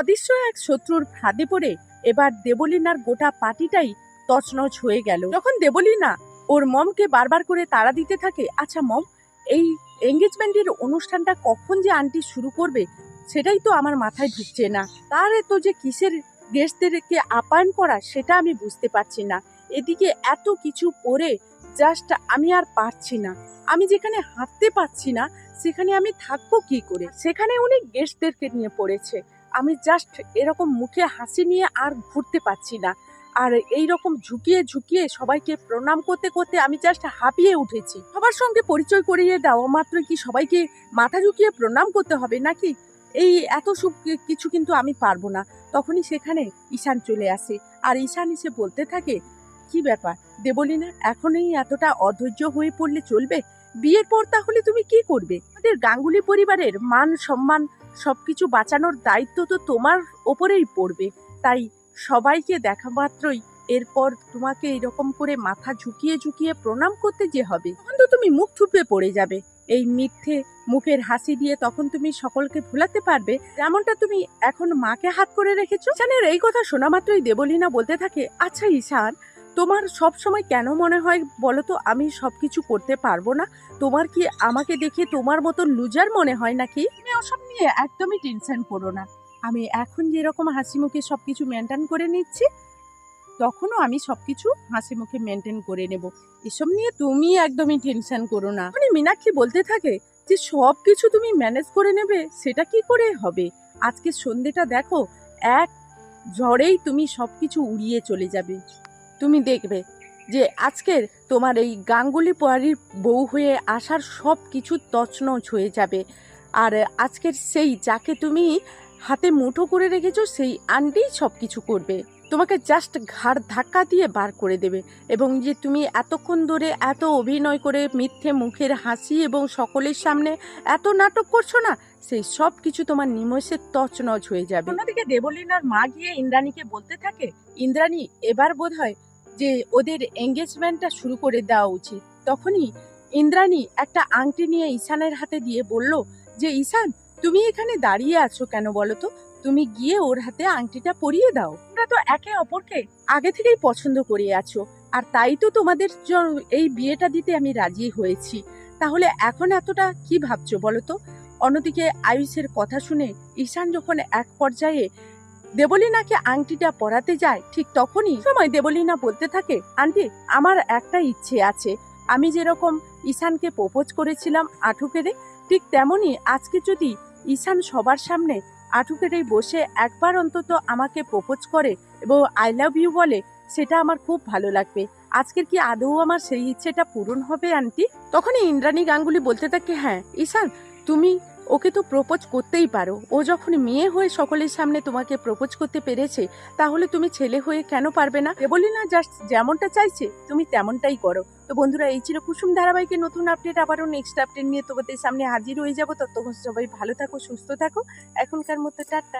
অদৃশ্য এক শত্রুর ফাঁদে পড়ে এবার দেবলীনার গোটা পার্টিটাই তছনছ হয়ে গেল। যখন দেবলীনা ওর মমকে বারবার করে তাড়া দিতে থাকে আচ্ছা মম, এই এঙ্গেজমেন্টের অনুষ্ঠানটা কখন যে আন্টি শুরু করবে, সেটাই তো আমার মাথায় ঢুকছে না। তার এত যে কিসের গেস্টদেরকে আপ্যায়ন করা, সেটা আমি বুঝতে পারছি না। এদিকে এত কিছু পরে জাস্ট আমি আর পারছি না। আমি যেখানে হাঁটতে পারছি না, সেখানে আমি থাকব কি করে? সেখানে উনি গেস্টদেরকে নিয়ে পড়েছে। আমি জাস্ট এরকম মুখে হাসি নিয়ে আর ঘুরতে পারছি না। আর এই রকম ঝুঁকিয়ে ঝুঁকিয়ে সবাইকে প্রণাম করতে করতে আমি জাস্ট হাঁপিয়ে উঠেছি। সবার সঙ্গে পরিচয় করিয়ে দেওয়া মাত্র কি সবাইকে মাথা ঝুঁকিয়ে প্রণাম করতে হবে নাকি? এই এত কি- কিছু কিন্তু আমি পারব না। তখনই সেখানে ঈশান চলে আসে। আর ঈশান এসে বলতে থাকে, কি ব্যাপার? দেবলীনা, এখনই এতটা অধৈর্য হয়ে পড়লে চলবে? বিয়ের পর তাহলে তুমি কি করবে? আমাদের গাঙ্গুলি পরিবারের মান সম্মান সবকিছু বাঁচানোর দায়িত্ব তো তোমার ওপরেই পড়বে। তাই সবাইকে দেখা মাত্রই। এরপর তোমাকে এরকম করে মাথা ঝুঁকিয়ে ঝুঁকিয়ে প্রণাম করতে যে হবে, তখন তো তুমি মুখ থুপে পড়ে যাবে। এই মিথ্যে মুখের হাসি দিয়ে তখন তুমি সকলকে ভুলাতে পারবে। যেমনটা তুমি এখন মাকে হাত করে রেখেছো। ঈশানের এই কথা শোনা মাত্রই দেবলীনা বলতে থাকে আচ্ছা ঈশান তোমার সব সময় কেন মনে হয় বলো তো আমি সবকিছু করতে পারব না? তোমার কি আমাকে দেখে তোমার মতো লুজার মনে হয় নাকি? তুমি ওসব নিয়ে একদমই টেনশন করো না। আমি এখন যেরকম হাসি মুখে সবকিছু মেনটেন করে নিচ্ছি, তখনও আমি সবকিছু হাসি মুখে মেনটেন করে নেব। এসব নিয়ে তুমি একদমই টেনশন করো না। মানে মীনাক্ষী বলতে থাকে যে সব কিছু তুমি ম্যানেজ করে নেবে, সেটা কি করে হবে? আজকে সন্ধেটা দেখো, এক ঝড়েই তুমি সব কিছু উড়িয়ে চলে যাবে। তুমি দেখবে যে আজকের তোমার এই গাঙ্গুলি পাড়ির বউ হয়ে আসার সব কিছু তছনছ হয়ে যাবে। আর আজকের সেই যাকে তুমি হাতে মুঠো করে রেখেছো, সেই আন্টি সব কিছু করবে। তোমাকে জাস্ট ঘাড় ধাক্কা দিয়ে বার করে দেবে এবং যে তুমি এতক্ষণ ধরে এত অভিনয় করে মিথ্যে মুখের হাসি এবং সকলের সামনে এত নাটক করছ না, সেই সব কিছু তোমার নিমেষে তছনছ হয়ে যাবে। অন্যদিকে দেবলীনার মা গিয়ে ইন্দ্রাণীকে বলতে থাকে, ইন্দ্রাণী, এবার বোধ হয় যে ওদের এঙ্গেজমেন্টটা শুরু করে দেওয়া উচিত। তখনই ইন্দ্রাণী একটা আংটি নিয়ে ঈশানের হাতে দিয়ে বলল, যে ঈশান, তুমি এখানে দাঁড়িয়ে আছো কেন বলো তো? তুমি গিয়ে ওর হাতে আংটিটা পরিয়ে দাও। তোমরা তো একে অপরকে আগে থেকেই পছন্দ করে আছো, আর তাই তো তোমাদের এই বিয়েটা দিতে আমি রাজি হয়েছি। তাহলে এখন এতটা কি ভাবছ বলো তো? অন্যদিকে আয়ুষের কথা শুনে ঈশান যখন এক পর্যায়ে দেবলীনাকে আংটিটা পরাতে যায়, ঠিক তখনই সময় দেবলীনা বলতে থাকে, আন্টি, আমার একটা ইচ্ছে আছে। আমি যেরকম ঈশানকে প্রপোজ করেছিলাম আঠু কেড়ে ঠিক তেমনই আজকে যদি ঈশান সবার সামনে আঠু বসে একবার অন্তত আমাকে প্রপোজ করে এবং আই লাভ ইউ বলে, সেটা আমার খুব ভালো লাগবে। আজকের কি আদৌ আমার সেই ইচ্ছেটা পূরণ হবে, আন্টি? তখনই ইন্দ্রাণী গাঙ্গুলি বলতে থাকে হ্যাঁ ঈশান, তুমি ওকে তো প্রপোজ করতেই পারো। ও যখন মেয়ে হয়ে সকলের সামনে তোমাকে প্রপোজ করতে পেরেছে, তাহলে তুমি ছেলে হয়ে কেন পারবে না? বলি না জাস্ট যেমনটা চাইছে, তুমি তেমনটাই করো। তো বন্ধুরা, এই ছিল কুসুম ধারাবাহিকের নতুন আপডেট আবারও নেক্সট আপডেট নিয়ে তোমাদের সামনে হাজির হয়ে যাব। ততক্ষণ সবাই ভালো থাকো, সুস্থ থাকো। এখনকার মতো টাটা।